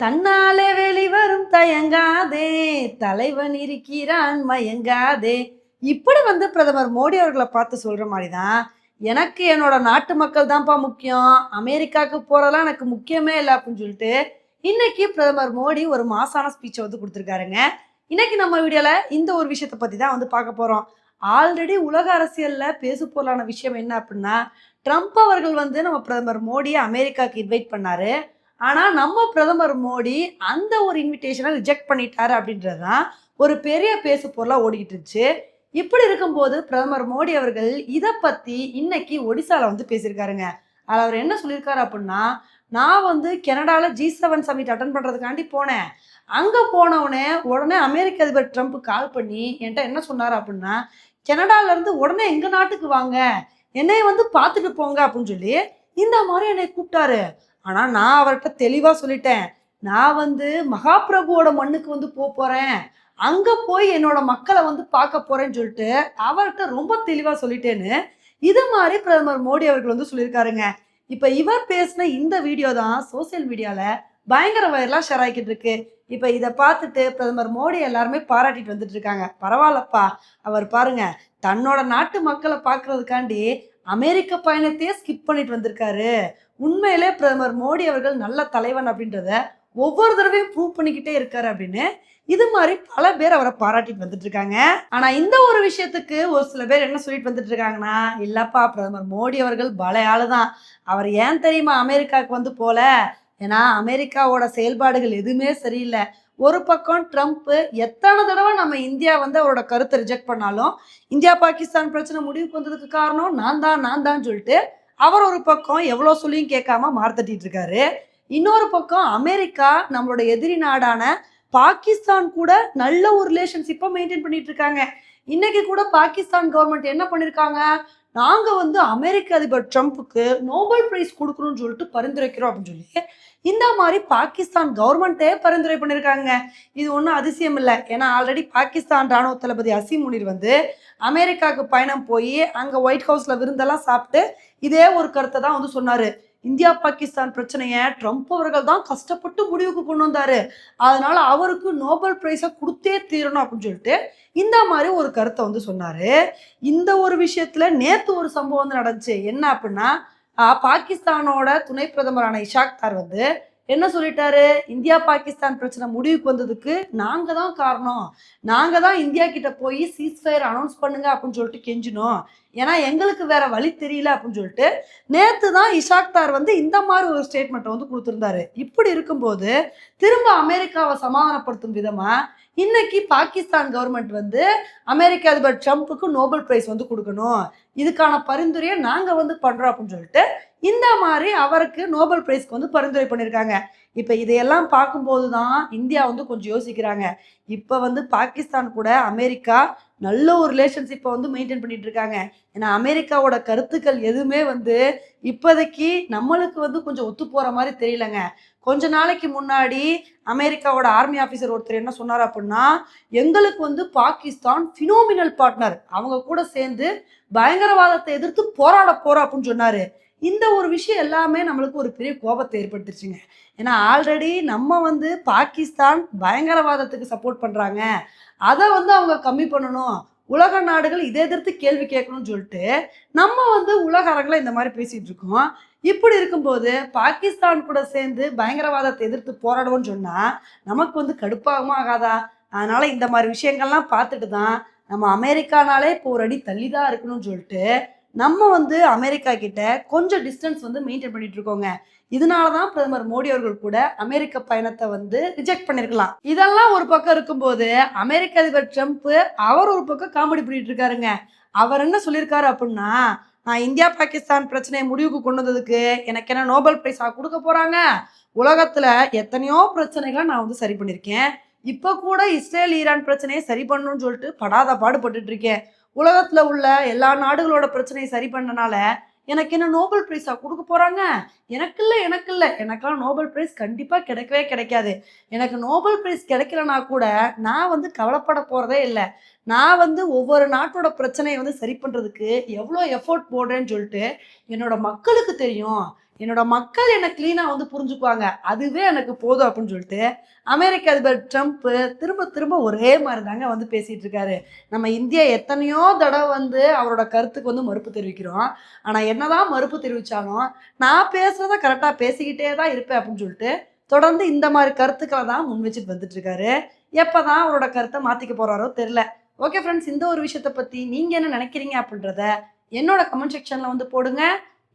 தன்னாலே வெளிவரும் தயங்காதே. தலைவன் இருக்கிறான் மயங்காதே. இப்படி வந்து பிரதமர் மோடி அவர்களை பார்த்து சொல்ற மாதிரி தான் எனக்கு என்னோட நாட்டு மக்கள் தான்ப்பா முக்கியம். அமெரிக்காவுக்கு போறதெல்லாம் எனக்கு முக்கியமே இல்லை அப்படின்னு சொல்லிட்டு இன்னைக்கு பிரதமர் மோடி ஒரு மாசான ஸ்பீச்சை வந்து கொடுத்துருக்காருங்க. இன்னைக்கு நம்ம வீடியோல இந்த ஒரு விஷயத்தை பத்தி தான் வந்து பார்க்க போறோம். ஆல்ரெடி உலக அரசியல்ல பேசு பொருளான விஷயம் என்ன அப்படின்னா ட்ரம்ப் அவர்கள் வந்து நம்ம பிரதமர் மோடியை அமெரிக்காவுக்கு இன்வைட் பண்ணாரு. ஆனால் நம்ம பிரதமர் மோடி அந்த ஒரு இன்விடேஷனை ரிஜெக்ட் பண்ணிட்டாரு அப்படின்றது தான் ஒரு பெரிய பேசு பொருளாக ஓடிக்கிட்டு இருந்துச்சு. இப்படி இருக்கும்போது பிரதமர் மோடி அவர்கள் இதை பற்றி இன்னைக்கு ஒடிசாவில் வந்து பேசியிருக்காருங்க. அதில் அவர் என்ன சொல்லியிருக்காரு அப்படின்னா நான் வந்து கனடாவில் ஜி செவன் சமிட் அட்டன் பண்ணுறதுக்காண்டி போனேன். அங்கே போனவுடனே உடனே அமெரிக்க அதிபர் ட்ரம்ப் கால் பண்ணி என்கிட்ட என்ன சொன்னார் அப்படின்னா கனடாவிலேருந்து இருந்து உடனே எங்கள் நாட்டுக்கு வாங்க. என்னை வந்து பார்த்துட்டு போங்க அப்படின்னு சொல்லி இந்த மாதிரி என்னை கூப்பிட்டாரு. ஆனால் நான் அவர்கிட்ட தெளிவாக சொல்லிட்டேன். நான் வந்து மகாபிரபுவோட மண்ணுக்கு வந்து போக போகிறேன் அங்கே போய் என்னோட மக்களை வந்து பார்க்க போகிறேன்னு சொல்லிட்டு அவர்கிட்ட ரொம்ப தெளிவாக சொல்லிட்டேன்னு இது மாதிரி பிரதமர் மோடி அவர்கள் வந்து சொல்லியிருக்காருங்க. இப்போ இவர் பேசின இந்த வீடியோ தான் சோசியல் மீடியாவில் பயங்கர வைரலாக ஷேர் ஆகிக்கிட்டு இருக்கு. இப்போ இதை பார்த்துட்டு பிரதமர் மோடி எல்லாருமே பாராட்டிட்டு வந்துட்டு இருக்காங்க. பரவாயில்லப்பா. அவர் பாருங்க தன்னோட நாட்டு மக்களை பார்க்கறதுக்காண்டி அமெரிக்க பயணத்தையே ஸ்கிப் பண்ணிட்டு வந்திருக்காரு. உண்மையிலே பிரதமர் மோடி அவர்கள் நல்ல தலைவன் அப்படின்றத ஒவ்வொரு தடவையும் ப்ரூவ் பண்ணிக்கிட்டே இருக்காரு அப்படின்னு இது மாதிரி பல பேர் அவரை பாராட்டிட்டு வந்துட்டு இருக்காங்க. ஆனா இந்த ஒரு விஷயத்துக்கு ஒரு சில பேர் என்ன சொல்லிட்டு வந்துட்டு இருக்காங்கன்னா இல்லப்பா பிரதமர் மோடி அவர்கள் பல ஆளுதான். அவர் ஏன் தெரியுமா அமெரிக்காவுக்கு வந்து போல? ஏன்னா அமெரிக்காவோட செயல்பாடுகள் எதுவுமே சரியில்லை. ஒரு பக்கம் ட்ரம்ப்பு எத்தனை தடவை நம்ம இந்தியா வந்து அவரோட கருத்தை ரிஜெக்ட் பண்ணாலும் இந்தியா பாகிஸ்தான் பிரச்சனை முடிவுக்கு வந்ததுக்கு காரணம் நான் தான் நான் தான் சொல்லிட்டு அவர் ஒரு பக்கம் எவ்வளோ சொல்லியும் கேட்காம மார்த்தட்டிட்டு இருக்காரு. இன்னொரு பக்கம் அமெரிக்கா நம்மளோட எதிரி நாடான பாகிஸ்தான் கூட நல்ல ஒரு ரிலேஷன்ஷிப்பை மெயின்டைன் பண்ணிட்டு இருக்காங்க. இன்னைக்கு கூட பாகிஸ்தான் கவர்மெண்ட் என்ன பண்ணிருக்காங்க? நாங்கள் வந்து அமெரிக்க அதிபர் ட்ரம்ப்புக்கு நோபல் பிரைஸ் கொடுக்கணும்னு சொல்லிட்டு பரிந்துரைக்கிறோம் அப்படின்னு சொல்லி இந்த மாதிரி பாகிஸ்தான் கவர்மெண்ட்டே பரிந்துரை பண்ணியிருக்காங்க இது ஒன்றும் அதிசயம் இல்லை. ஏன்னா ஆல்ரெடி பாகிஸ்தான் ராணுவ தளபதி அசீம் முனிர் வந்து அமெரிக்காவுக்கு பயணம் போய் அங்கே ஒயிட் ஹவுஸில் விருந்தெல்லாம் சாப்பிட்டு இதே ஒரு கருத்தை தான் வந்து சொன்னார். இந்தியா பாகிஸ்தான் பிரச்சனையை ட்ரம்ப் அவர்கள் தான் கஷ்டப்பட்டு முடிவுக்கு கொண்டு வந்தாரு. அதனால அவருக்கு நோபல் பிரைஸை கொடுத்தே தீரணும் அப்படின்னு சொல்லிட்டு இந்த மாதிரி ஒரு கருத்தை வந்து சொன்னாரு. இந்த ஒரு விஷயத்துல நேத்து ஒரு சம்பவம் வந்து நடந்துச்சு. என்ன அப்படின்னா பாகிஸ்தானோட துணை பிரதமரான இஷாக் தார் வந்து என்ன சொல்லிட்டாரு? இந்தியா பாகிஸ்தான் பிரச்சனை முடிவுக்கு வந்ததுக்கு நாங்க தான் காரணம். நாங்க தான் இந்தியா கிட்ட போய் சீஸ்ஃபயர் அனௌன்ஸ் பண்ணுங்க அப்படின்னு சொல்லிட்டு கெஞ்சினோம். ஏன்னா எங்களுக்கு வேற வழி தெரியல அப்படின்னு சொல்லிட்டு நேற்று தான் இஷாக் தார் வந்து இந்த மாதிரி ஒரு ஸ்டேட்மெண்ட்டை வந்து கொடுத்துருந்தாரு. இப்படி இருக்கும்போது திரும்ப அமெரிக்காவை சமாதானப்படுத்தும் விதமாக இன்னைக்கு பாகிஸ்தான் கவர்மெண்ட் வந்து அமெரிக்க அதிபர் ட்ரம்ப்புக்கு நோபல் பிரைஸ் வந்து கொடுக்கணும். இதுக்கான பரிந்துரையை நாங்கள் வந்து பண்ணுறோம் அப்படின்னு சொல்லிட்டு இந்த மாதிரி அவருக்கு நோபல் பிரைஸ்க்கு வந்து பரிந்துரை பண்ணியிருக்காங்க இப்போ இதையெல்லாம் பார்க்கும்போது தான் இந்தியா வந்து கொஞ்சம் யோசிக்கிறாங்க. இப்போ வந்து பாகிஸ்தான் கூட அமெரிக்கா நல்ல ஒரு ரிலேஷன்ஷிப்பை வந்து மெயின்டைன் பண்ணிட்டு இருக்காங்க ஏன்னா அமெரிக்காவோட கருத்துக்கள் எதுவுமே வந்து இப்போதைக்கு நம்மளுக்கு வந்து கொஞ்சம் ஒத்து போகிற மாதிரி தெரியலங்க. கொஞ்ச நாளைக்கு முன்னாடி அமெரிக்காவோட ஆர்மி ஆஃபீஸர் ஒருத்தர் என்ன சொன்னார் அப்படின்னா எங்களுக்கு வந்து பாகிஸ்தான் ஃபினோமினல் பார்ட்னர் அவங்க கூட சேர்ந்து பயங்கரவாதத்தை எதிர்த்து போராட போகிறோம் அப்படின்னு சொன்னார். இந்த ஒரு விஷயம் எல்லாமே நம்மளுக்கு ஒரு பெரிய கோபத்தை ஏற்படுத்திருச்சுங்க. ஏன்னா ஆல்ரெடி நம்ம வந்து பாகிஸ்தான் பயங்கரவாதத்துக்கு சப்போர்ட் பண்ணுறாங்க அதை வந்து அவங்க கம்மி பண்ணணும். உலக நாடுகள் இதை எதிர்த்து கேள்வி கேட்கணும்னு சொல்லிட்டு நம்ம வந்து உலக அரங்கில் இந்த மாதிரி பேசிகிட்டு இருக்கோம். இப்படி இருக்கும்போது பாகிஸ்தான் கூட சேர்ந்து பயங்கரவாதத்தை எதிர்த்து போராடுவோம்னு சொன்னால் நமக்கு வந்து கடுப்பாகவும் ஆகாதா? அதனால் இந்த மாதிரி விஷயங்கள்லாம் பார்த்துட்டு தான் நம்ம அமெரிக்கானாலே இப்போ ஒரு அடி தள்ளி தான் இருக்கணும்னு சொல்லிட்டு நம்ம வந்து அமெரிக்கா கிட்ட கொஞ்சம் டிஸ்டன்ஸ் வந்து மெயின்டைன் பண்ணிட்டு இருக்கோங்க. இதனால தான் பிரதமர் மோடி அவர்கள் கூட அமெரிக்க பயணத்தை வந்து ரிஜெக்ட் பண்ணிருக்கலாம். இதெல்லாம் ஒரு பக்கம் இருக்கும்போது அமெரிக்க அதிபர் ட்ரம்ப் அவர் ஒரு பக்கம் காமெடி பண்ணிட்டு இருக்காருங்க. அவர் என்ன சொல்லியிருக்காரு அப்படின்னா நான் இந்தியா பாகிஸ்தான் பிரச்சனையை முடிவுக்கு கொண்டு வந்ததுக்கு எனக்கு என்ன நோபல் பிரைஸா கொடுக்க போறாங்க? உலகத்துல எத்தனையோ பிரச்சனைகளை நான் வந்து சரி பண்ணியிருக்கேன். இப்போ கூட இஸ்ரேல் ஈரான் பிரச்சனையை சரி பண்ணணும்னு சொல்லிட்டு படாத பாடுபட்டு இருக்கேன். உலகத்தில் உள்ள எல்லா நாடுகளோட பிரச்சனையை சரி பண்ணனால எனக்கு என்ன நோபல் பிரைஸா கொடுக்க போறாங்க? எனக்கு இல்லை எனக்கு இல்லை. எனக்கெல்லாம் நோபல் பிரைஸ் கண்டிப்பாக கிடைக்கவே கிடைக்காது. எனக்கு நோபல் பிரைஸ் கிடைக்கலனா கூட நான் வந்து கவலைப்பட போறதே இல்லை. நான் வந்து ஒவ்வொரு நாட்டோட பிரச்சனையை வந்து சரி பண்ணுறதுக்கு எவ்வளோ எஃபோர்ட் போடுறேன்னு சொல்லிட்டு என்னோட மக்களுக்கு தெரியும். என்னோட மக்கள் என்ன கிளீனாக வந்து புரிஞ்சுக்குவாங்க. அதுவே எனக்கு போதும் அப்படின்னு சொல்லிட்டு அமெரிக்க அதிபர் ட்ரம்ப் திரும்ப திரும்ப ஒரே மாதிரி தாங்க வந்து பேசிட்டு இருக்காரு. நம்ம இந்தியா எத்தனையோ தடவை வந்து அவரோட கருத்துக்கு வந்து மறுப்பு தெரிவிக்கிறோம். ஆனால் என்னதான் மறுப்பு தெரிவித்தாலும் நான் பேசுகிறத கரெக்டாக பேசிக்கிட்டே தான் இருப்பேன் அப்படின்னு சொல்லிட்டு தொடர்ந்து இந்த மாதிரி கருத்துக்களை தான் முன் வச்சுட்டு வந்துட்டு இருக்காரு. எப்பதான் அவரோட கருத்தை மாற்றிக்க போகிறாரோ தெரில ஓகே ஃப்ரெண்ட்ஸ் இந்த ஒரு விஷயத்தை பற்றி நீங்கள் என்ன நினைக்கிறீங்க அப்படின்றத என்னோட கமெண்ட் செக்ஷனில் வந்து போடுங்க.